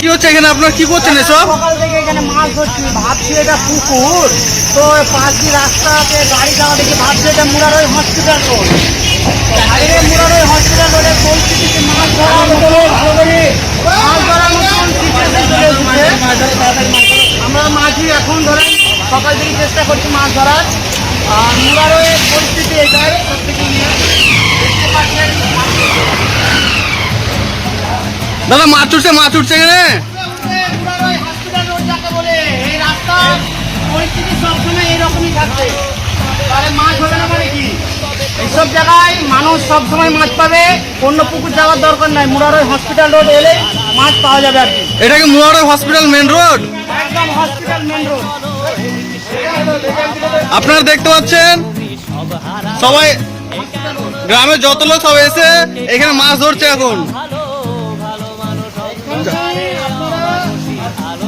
কি হচ্ছে এখানে? আপনার কি করছেন এসব? সকাল থেকে এখানে মাছ ধরছি ভাবছি এটা পুকুর। তো পাঁচ দিন রাস্তাতে গাড়ি যাওয়া দেখে ভাবছি এটা Murarai hospital road Murarai hospital পরিস্থিতিতে মাছ ধরার মতো মাছ ধরার মতন situation চলে এসেছে। আমরা মাঝি এখন ধরেন সকাল থেকে চেষ্টা করছি মাছ ধরার। আর মুরারই পরিস্থিতি এটাই প্রত্যেকে নিয়ে দেখতে পাচ্ছেন। দাদা মাছ উঠছে মাছ উঠছে এখানে। মুরারই হসপিটাল রোড যাকে বলে এই রাস্তার পরিস্থিতি সবসময় এরকমই থাকবে তাহলে মাছ হবে না মানে কি এইসব জায়গায় মানুষ সবসময় মাছ পাবে অন্য পুকুর যাওয়ার দরকার নাই। মুরারই হসপিটাল রোড এলে মাছ পাওয়া যাবে আর কি। এটা কি মুয়ারো হসপিটাল মেন রোড একদম হসপিটাল মেন রোড আপনারা দেখতে পাচ্ছেন? সবাই গ্রামের যত লোক সব এসে এখানে মাছ ধরছে এখন।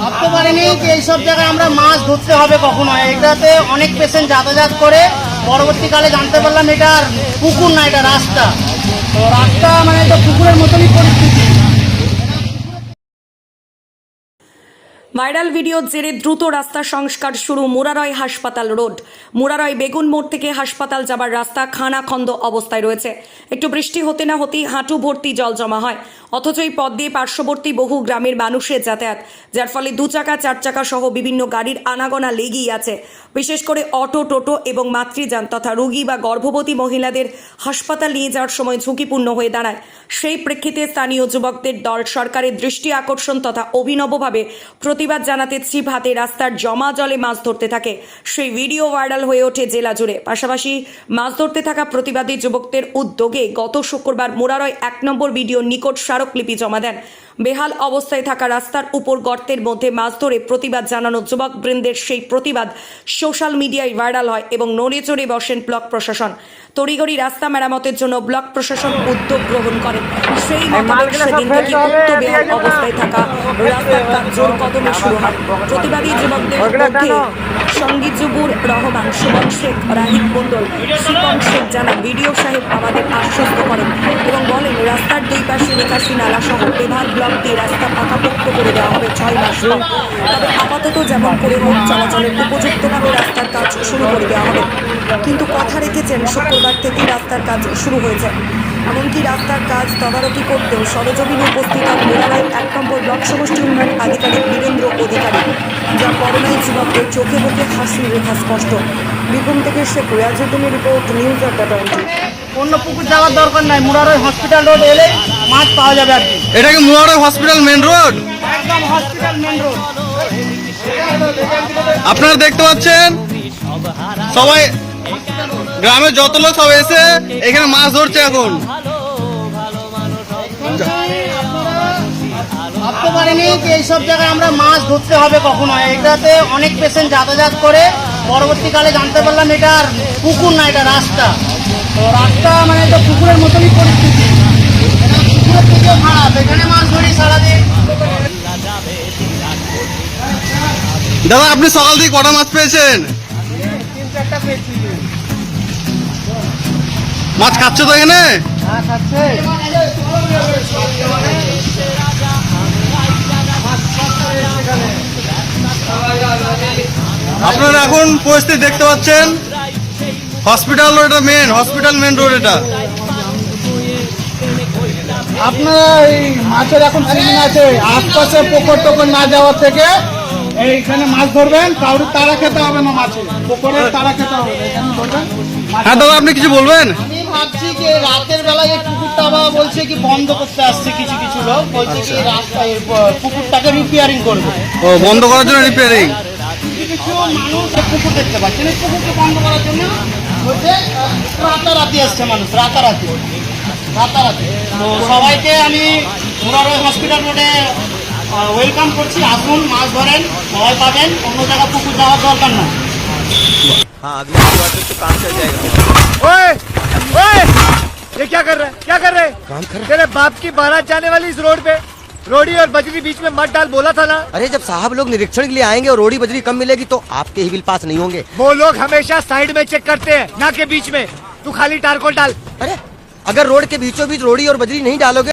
ভাবতে পারিনি যে এইসব জায়গায় আমরা মাছ ধরতে হবে কখনো। এটাতে অনেক পেশেন্ট যাতায়াত করে। পরবর্তীকালে জানতে পারলাম এটা পুকুর না, এটা রাস্তা। তো রাস্তা মানে এটা পুকুরের মতনই পরিস্থিতি। ভাইরাল ভিডিওর জেরে দ্রুত রাস্তা সংস্কার শুরু মুরারয় হাসপাতাল রোড। মুরারয় বেগুন মোড় থেকে হাসপাতাল যাবার রাস্তা খানাখন্দ অবস্থায় রয়েছে। একটু বৃষ্টি হতে না হতেই হাঁটু ভর্তি জল জমা হয়। অথচ এই পথ দিয়ে পার্শ্ববর্তী বহু গ্রামের মানুষের যাতায়াত, যার ফলে দু চাকা, চার চাকা সহ বিভিন্ন গাড়ির আনাগোনা লেগেই আছে। বিশেষ করে অটো, টোটো এবং মাতৃযান তথা রোগী বা গর্ভবতী মহিলাদের হাসপাতাল নিয়ে যাওয়ার সময় ঝুঁকিপূর্ণ হয়ে দাঁড়ায়। সেই প্রেক্ষিতে স্থানীয় যুবকদের দল সরকারের দৃষ্টি আকর্ষণ তথা অভিনবভাবে প্রতিবাদ জানাতে ছিপ হাতে রাস্তার জমা জলে মাছ ধরতে থাকে। সেই ভিডিও ভাইরাল হয়ে ওঠে জেলা জুড়ে। পাশাপাশি মাছ ধরতে থাকা প্রতিবাদী যুবকদের উদ্যোগে গত শুক্রবার মোরারয় এক নম্বর ভিডিও নিকট স্মারকলিপি জমা দেন। বেহাল অবস্থায় থাকা রাস্তার উপর গর্তের মধ্যে মাছ ধরে প্রতিবাদ জানানো যুবক বৃন্দের সেই প্রতিবাদ সোশ্যাল মিডিয়ায় ভাইরাল হয় এবং নড়ে চড়ে বসেন ব্লক প্রশাসন। তড়িঘড়ি রাস্তা মেরামতের জন্য ব্লক প্রশাসন উদ্যোগ গ্রহণ করেন। সেই মোতাবেক সেদিন থেকে উক্ত বেহাল অবস্থায় থাকা রাস্তার কাজ জোর কদমে শুরু হয়। প্রতিবাদী যুবকদের মধ্যে সংগীত রহমান সুমন শেখ রাহিদ মন্ডল শিপন শেখ জানা ভিডিও সাহেব আমাদের আশ্বস্ত করেন এবং বলেন রাস্তার দুই পাশে নিকাশি নালা সহ বেভার ব্লক দিয়ে রাস্তা পাকাপোক্ত করে দেওয়া হবে ছয় মাস তবে আপাতত যেমন করে হোক চলাচলের উপযুক্তভাবে রাস্তার কাজ শুরু করে দেওয়া হবে। কিন্তু কথা রেখেছেন, শুক্রবার থেকেই রাস্তার কাজ শুরু হয়েছে। এমনকি রাস্তার কাজ তদারকি করতেও সরজমিনে উপস্থিত হন মেলারায় এক নম্বর ব্লক সমষ্টি উন্নয়ন আধিকারিক বীরেন্দ্র অধিকারী যা করোনায় যুবকদের চোখে মুখে হাসির রেখা স্পষ্ট। বীরভূম থেকে শেখ রিয়াজুদ্দিনের রিপোর্ট, নিউজ টোয়েন্টি অন্য পুকুর যাওয়ার দরকার নাই, মুরারই হসপিটাল রোড এলে মাছ পাওয়া যাবে আর কি। এটা কি মুয়ারো হসপিটাল মেন রোড একদম হসপিটাল মেন রোড আপনারা দেখতে পাচ্ছেন? সবাই গ্রামের যত লোক সব এসে এখানে মাছ ধরছে এখন। ভাবতে পারিনি যে এইসব জায়গায় আমরা মাছ ধরতে হবে কখনো। এটাতে অনেক পেশেন্ট যাতায়াত করে। পরবর্তীকালে জানতে পারলাম এটা আর পুকুর না এটা রাস্তা। তো রাস্তা মানে এটা পুকুরের মতনই পরিস্থিতি। দাদা, আপনি সকাল থেকে কটা মাছ পেয়েছেন? মাছ খাচ্ছে তো এখানে? আপনারা এখন পরিস্থিতি দেখতে পাচ্ছেন। হসপিটাল রোড এটা মেন হসপিটাল মেন রোড এটা। আপনারা এই মাছের এখন সিজন আছে আশপাশে পুকুর টুকুর না যাওয়ার থেকে এইখানে মাছ ধরবেন কাউরি তারা খেতে হবে না মাছে। পুকুরের তারা খেতে হবে এখানে ধরবেন হ্যাঁ দাদা আপনি কিছু বলবেন? আমি ভাবছি যে রাতের বেলায় এই পুকুরটা আবার বলছে কি বন্ধ করতে আসছে কিছু কিছু লোক বলছে কি রাস্তা পুকুরটাকে রিপেয়ারিং করবে। ও বন্ধ করার জন্য রিপেয়ারিং কিছু কিছু মানুষ পুকুর দেখতে পাচ্ছেন এই পুকুরকে বন্ধ করার জন্য বলছে রাতারাতি আসছে মানুষ রাতারাতি। রাতারাতি তো সবাইকে আমি মুরারই হসপিটাল রোডে ওয়েলকাম করছি আসুন মাছ ধরেন সবাই পাবেন অন্য জায়গায় পুকুর যাওয়ার দরকার না हाँ अगली बार तो काम चल जाएगा ओए ओए ये क्या कर रहा है क्या कर रहे हैं काम कर तेरे बाप की बारात जाने वाली इस रोड पे रोडी और बजरी बीच में मत डाल बोला था ना अरे जब साहब लोग निरीक्षण के लिए आएंगे और रोडी बजरी कम मिलेगी तो आपके ही बिल पास नहीं होंगे वो लोग हमेशा साइड में चेक करते हैं ना के बीच में तू खाली टारकोल डाल अरे अगर रोड के बीचों बीच रोडी और बजरी नहीं डालोगे